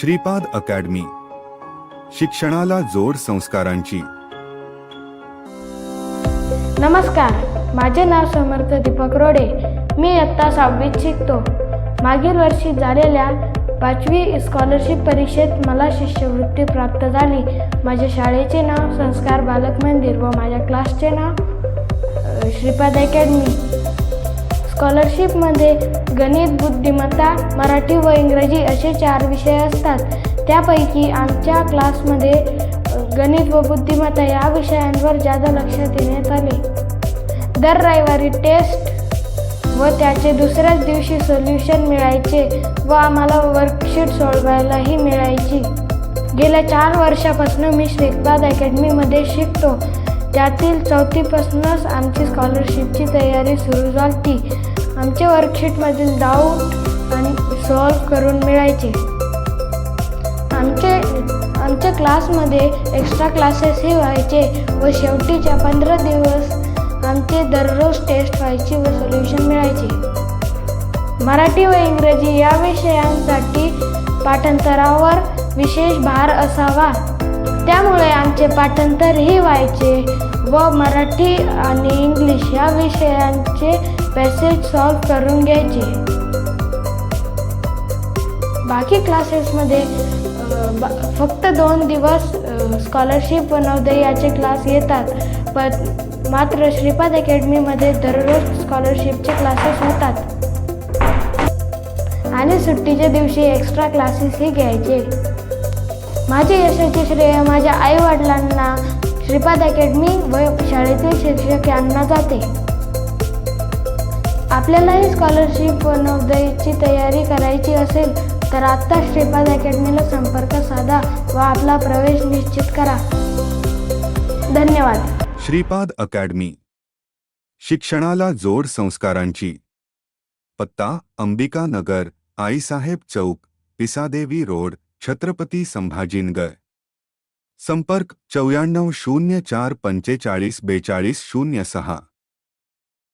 Shripad academy. शिक्षणाला जोड संस्कारांची. नमस्कार माझे नाव समर्थ दीपक रोडे. मी इयत्ता सहावीत शिकतो. मागील वर्षी झालेल्या पाचवी स्कॉलरशिप परीक्षेत मला शिष्यवृत्ती प्राप्त झाली. माझ्या शाळेचे नाव संस्कार बालक मंदिर व माझ्या क्लासचे नाव श्रीपाद अकॅडमी. स्कॉलरशिपमध्ये गणित बुद्धिमत्ता मराठी व इंग्रजी असे चार विषय असतात. त्यापैकी आमच्या क्लासमध्ये गणित व बुद्धिमत्ता या विषयांवर जादा लक्ष देण्यात आले. दर रविवारी टेस्ट व त्याचे दुसऱ्याच दिवशी सोल्युशन मिळायचे व आम्हाला वर्कशीट सोडवायलाही मिळायची. गेल्या चार वर्षापासून मी श्रीपाद अकॅडमीमध्ये शिकतो. त्यातील चौथीपासूनच आमची स्कॉलरशिपची तयारी सुरू झाली आमच्या वर्कशीटमधील डाऊट आणि सॉल्व करून मिळायचे. आमचे आमच्या क्लासमध्ये एक्स्ट्रा क्लासेसही व्हायचे व शेवटीच्या पंधरा दिवस आमचे दररोज टेस्ट व्हायची व सोल्युशन मिळायचे. मराठी व इंग्रजी या विषयांसाठी पाठांतरावर विशेष भार असावा. त्यामुळे आमचे पाठांतरही व्हायचे. व मराठी आणि इंग्लिश या विषयांचे पॅसेज सॉल्व करून घ्यायचे. बाकी क्लासेसमध्ये बा- फक्त दोन दिवस स्कॉलरशिप व याचे क्लास येतात. पण मात्र श्रीपाद अकॅडमीमध्ये दररोज स्कॉलरशिपचे क्लासेस होतात. आणि सुट्टीच्या दिवशी एक्स्ट्रा क्लासेसही घ्यायचे. माझे यशाचे श्रेय माझ्या आईवडिलांना. श्रीपाद अकॅडमी व शाळेतील शिक्षक यांना जाते. आपल्यालाही स्कॉलरशिप व नवोदयची तयारी करायची असेल तर आत्ता श्रीपाद अकॅडमीला संपर्क साधा व आपला प्रवेश निश्चित करा. धन्यवाद. श्रीपाद अकॅडमी. शिक्षणाला जोड संस्कारांची. पत्ता अंबिका नगर आईसाहेब चौक पिसादेवी रोड छत्रपती संभाजीनगर. संपर्क चौऱ्याण्णव शून्य चार पंचेचाळीस बेचाळीस शून्य सहा.